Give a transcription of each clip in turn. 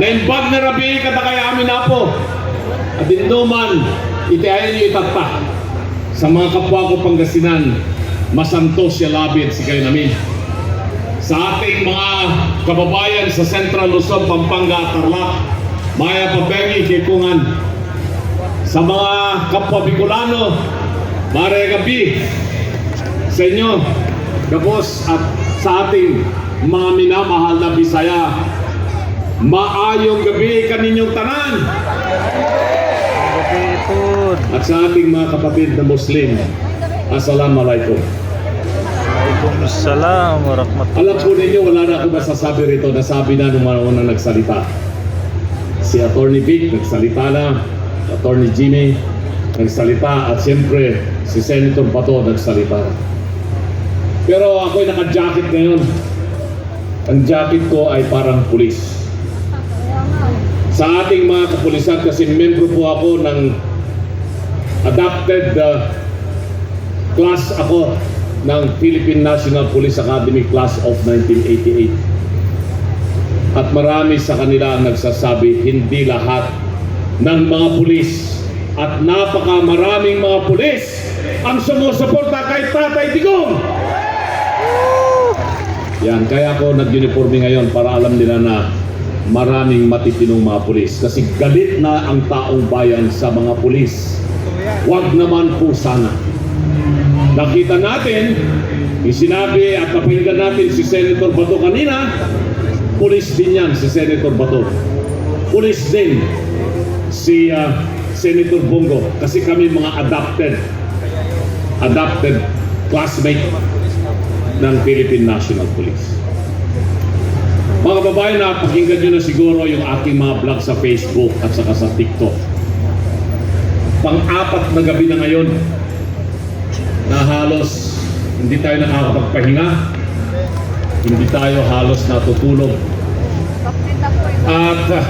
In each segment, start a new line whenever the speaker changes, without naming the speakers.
Naimbag na rabi kada kaya amin na po. At induman, itiayan niyo itagpa. Sa mga kapwa ko Pangasinan, masantos siya labid si kayo namin. Sa ating mga kababayan sa Central Luzon, Pampanga, Tarlac, Maya Pabengi, Kikungan, sa mga kapwa Bicolano, Mare Gabi, sa inyo, Gabos at sa ating mga minamahal na Bisaya, maayong gabi kaninyong tanan at sa ating mga kapatid na Muslim, Assalamualaikum.
Waalaikumsalam warahmatullahi
Alam po ninyo, wala na akong masasabi rito. Nasabi na nung mga unang nagsalita. Si Attorney Vic, nagsalita na. Attorney Jimmy, nagsalita. At siyempre, si Senator Bato, nagsalita. Pero ako'y naka-jacket ngayon. Ang jacket ko ay parang pulis. Sa ating mga kapulisan, kasi membro po ako ng adapted uh, class ako ng Philippine National Police Academy Class of 1988. At marami sa kanila ang nagsasabi, hindi lahat ng mga pulis at napaka maraming mga pulis ang sumusuporta kay Tatay Digong. Yan, kaya ako nag-uniforme ngayon para alam nila na maraming matitinong mga pulis. Kasi galit na ang taong bayan sa mga pulis. Huwag naman po sana. Nakita natin, yung sinabi at napinggan natin si Senator Bato kanina, pulis din yan si Senator Bato. Pulis din si ah, Senator Bongo kasi kami mga adopted adopted classmate ng Philippine National Police. Mga kababayan, napakinggan nyo na siguro yung aking mga vlog sa Facebook at saka sa TikTok. Pang-apat na gabi na ngayon na halos hindi tayo nakakapagpahinga, hindi tayo halos natutulog. At ah,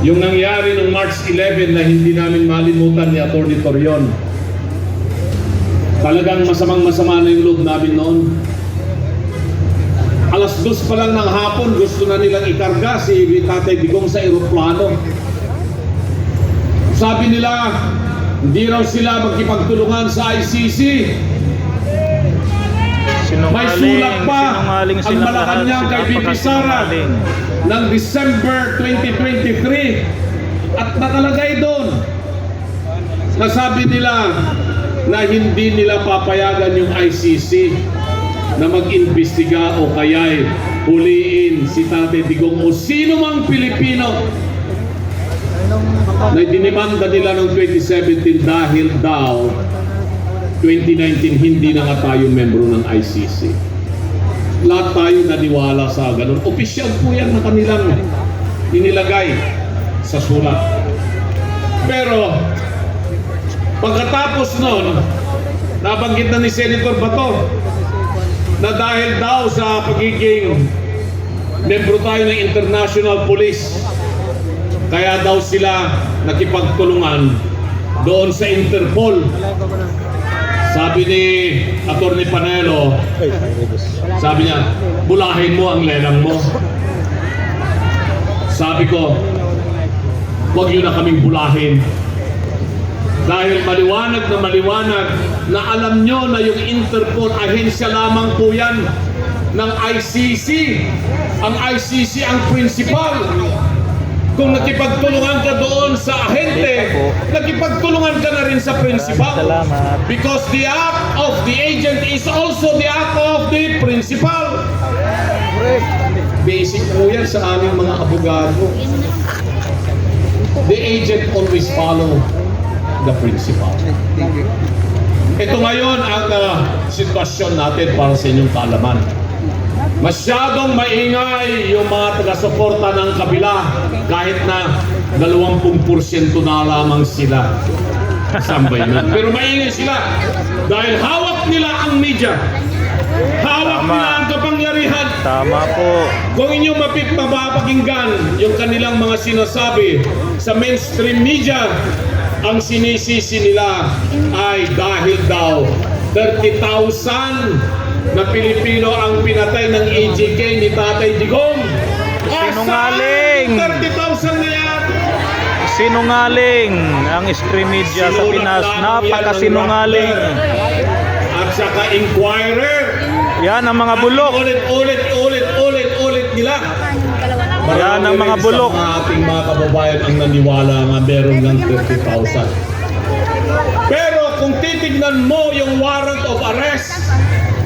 yung nangyari noong March 11 na hindi namin malimutan ni Atty. Torion, talagang masamang masama na yung loob namin noon. Alas dos pa lang ng hapon, gusto na nilang ikarga si Tatay Digong sa eroplano. Sabi nila, hindi raw sila magkipagtulungan sa ICC. May sulat pa ang. Malacanang kay BP Sara ng December 2023 at nakalagay doon na sabi nila na hindi nila papayagan yung ICC na mag-imbestiga o kaya'y huliin si Tate Digong o sino mang Pilipino na dinimanda nila noong 2017 dahil daw 2019 hindi na nga tayo membro ng ICC. Lahat tayo naniwala sa ganun. Opisyal po yan na kanilang inilagay sa sulat. Pero pagkatapos nun, nabanggit na ni Senator Bato na dahil daw sa pagiging membro tayo ng International Police, kaya daw sila nakipagtulungan doon sa Interpol. Sabi ni Atty. Panelo, sabi niya, bulahin mo ang lelang mo. Sabi ko, huwag niyo na kaming bulahin. Dahil maliwanag na maliwanag na alam nyo na yung Interpol, ahensya lamang po yan ng ICC. Ang ICC ang principal. Kung nakipagtulungan ka doon sa ahente, nakipagtulungan ka na rin sa principal.
Salamat.
Because the act of the agent is also the act of the principal. Basic po yan sa aming mga abogado. The agent always follow the principal. Ito ngayon ang uh, sitwasyon natin para sa inyong kaalaman. Masyadong maingay yung mga taga-suporta ng kabila kahit na 20% na lamang sila. Sambay na. Pero maingay sila dahil hawak nila ang media. Hawak
Tama.
nila ang kapangyarihan.
Tama po.
Kung inyong mapip mapapakinggan yung kanilang mga sinasabi sa mainstream media, ang sinisisi nila ay dahil daw 30,000 na Pilipino ang pinatay ng AJK ni Tatay Digong.
Sinungaling!
Nasaan yung 30,000 na yan?
Sinungaling ang stream media sa Pinas. Napakasinungaling.
At saka Inquirer.
Yan ang mga bulok.
Ulit, ulit, ulit, ulit, ulit nila.
Yan ang mga bulok.
Sa mga ating mga kababayan ang naniwala nga meron ng 30,000. Pero kung titignan mo yung warrant of arrest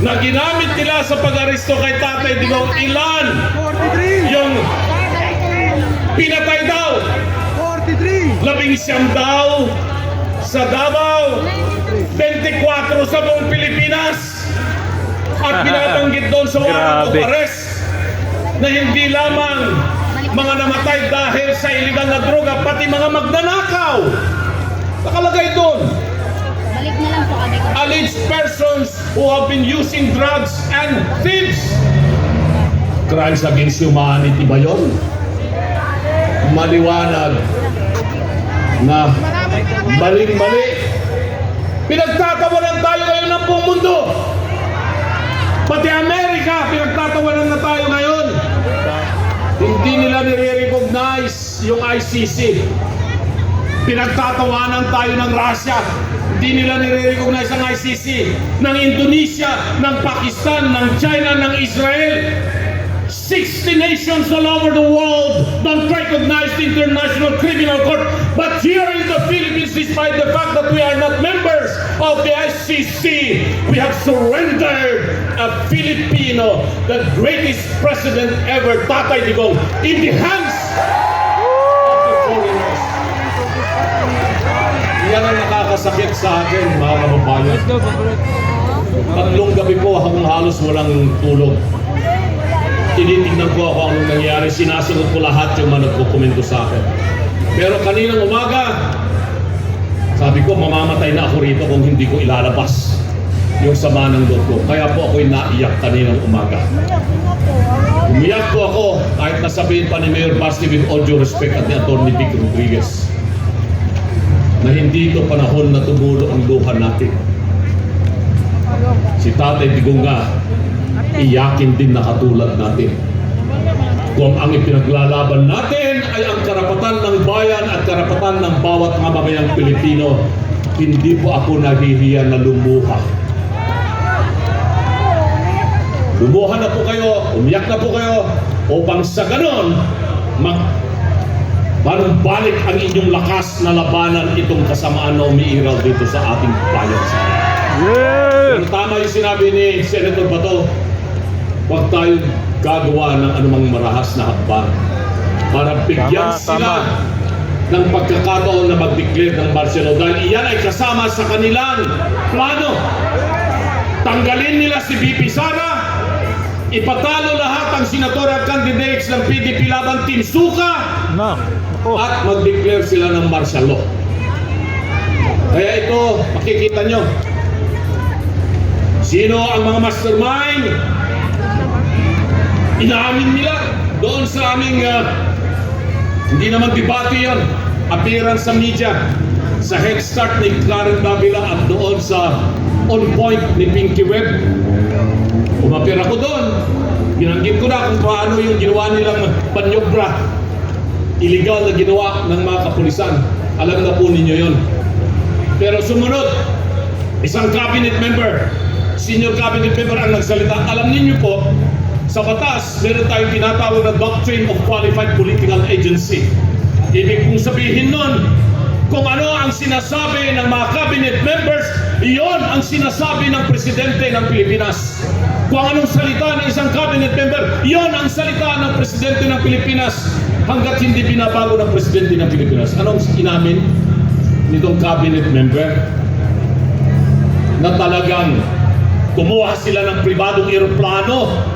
na ginamit nila sa pag-aresto kay Tatay Digong, ilan
43!
yung pinatay daw?
43!
Labing siyam daw sa Davao, 24 sa buong Pilipinas. At binabanggit doon sa warrant of arrest na hindi lamang mga namatay dahil sa iligal na droga, pati mga magnanakaw. Nakalagay doon.
Balik na lang po kami.
Alleged persons who have been using drugs and thieves. Crimes against humanity ba yun? Maliwanag na maling-mali. Pinagtatawanan tayo ngayon ng buong mundo. Pati Amerika, pinagtatawanan na tayo ngayon. Hindi nila nire-recognize yung ICC. Pinagtatawanan tayo ng Russia. Hindi nila nire-recognize ang ICC. Ng Indonesia, ng Pakistan, ng China, ng Israel. 60 nations all over the world don't recognize the International Criminal Court. But here in the Philippines, despite the fact that we are not members of the ICC, we have surrendered a Filipino, the greatest president ever, Tatay Digong, in the hands of the foreigners. Yan ang nakakasakit sa akin, mga kababayan. Tatlong gabi po akong halos walang tulog. Tinitingnan ko ako anong nangyari. Sinasagot ko lahat yung mga nagkukomento sa akin. Pero kaninang umaga, sabi ko, mamamatay na ako rito kung hindi ko ilalabas yung sama ng loob ko. Kaya po ako'y naiyak kaninang umaga. Umiyak po ako kahit nasabihin pa ni Mayor Basti with all due respect at ni Atty. Vic Rodriguez na hindi ito panahon na tumulo ang luha natin. Si Tatay Digong nga, iyakin din na katulad natin. Kung ang ipinaglalaban natin ay ang karapatan ng bayan at karapatan ng bawat mamamayang Pilipino, hindi po ako nahihiya na lumuha. Lumuha na po kayo, umiyak na po kayo, upang sa ganon, mag Banumbalik ang inyong lakas na labanan itong kasamaan na umiiral dito sa ating bayan.
Yeah!
Pero tama yung sinabi ni Senator Bato, huwag tayo gagawa ng anumang marahas na hakbang para bigyan
Tama,
sila
tama.
ng pagkakataon na mag-declare ng law dahil iyan ay kasama sa kanilang plano. Tanggalin nila si BP Sara, ipatalo lahat ang senatorial candidates ng PDP laban Team Suka,
Na. Ako.
at mag-declare sila ng martial law. Kaya ito, makikita nyo, sino ang mga mastermind? Inaamin nila doon sa aming, ah, hindi naman debate yon, appearance sa media, sa head start ni Karen Davila at doon sa on point ni Pinky Webb. Umapir ako doon. Binanggit ko na kung paano yung ginawa nilang panyobra illegal na ginawa ng mga kapulisan. Alam na po ninyo yon. Pero sumunod, isang cabinet member, senior cabinet member ang nagsalita. Alam ninyo po, sa batas, meron tayong tinatawag na Doctrine of Qualified Political Agency. Ibig kong sabihin nun, kung ano ang sinasabi ng mga cabinet members, iyon ang sinasabi ng presidente ng Pilipinas. Kung anong salita ng isang cabinet member, iyon ang salita ng presidente ng Pilipinas hanggat hindi binabago ng presidente ng Pilipinas. Anong inamin nitong cabinet member? Na talagang kumuha sila ng pribadong eroplano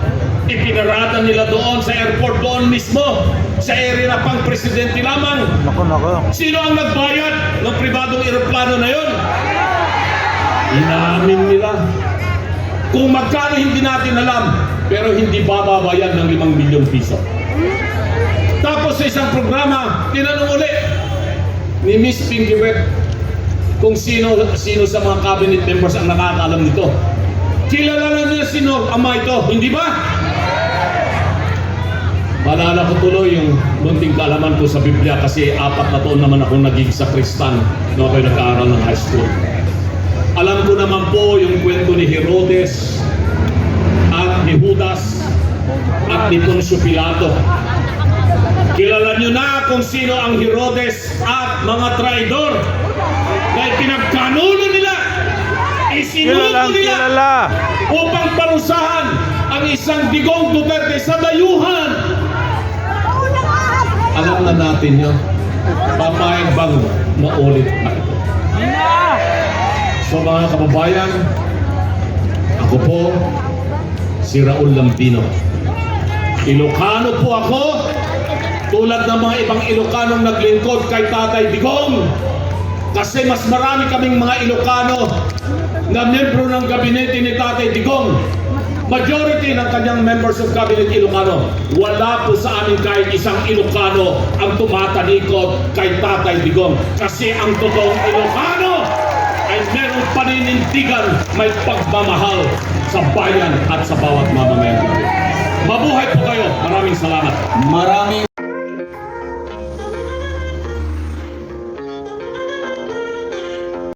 ipinarada nila doon sa airport doon mismo sa area na pang presidente lamang
Nako, nako.
Sino ang nagbayad ng pribadong eroplano na yon? Inamin nila. Kung magkano hindi natin alam, pero hindi bababayan ng 5 milyong piso. Tapos sa isang programa, tinanong ulit ni Miss Pinky Webb kung sino sino sa mga cabinet members ang nakakaalam nito. Kilala na nila sino ama ito, hindi ba? Maalala ko tuloy yung munting kaalaman ko sa Biblia kasi apat na taon naman ako naging sakristan nung ako'y nag-aaral ng high school. Alam ko naman po yung kwento ni Herodes at ni Judas at ni Poncio Pilato. Kilala nyo na kung sino ang Herodes at mga traidor dahil pinagkanulo nila,
Kilalang
nila
kilala.
upang parusahan ang isang digong Duterte sa dayuhan. Alam na natin yun. Papayag bang maulit na ito? So mga kababayan, ako po si Raul Lampino. Ilocano po ako, tulad ng mga ibang Ilocanong naglingkod kay Tatay Digong. Kasi mas marami kaming mga Ilocano na membro ng gabinete ni Tatay Digong. Majority ng kanyang members of cabinet Ilocano. Wala po sa amin kahit isang Ilocano ang tumatalikod kay Tatay Digong. Kasi ang totoong Ilocano ay merong paninindigan may pagmamahal sa bayan at sa bawat mamamayan. Mabuhay po kayo. Maraming salamat.
Maraming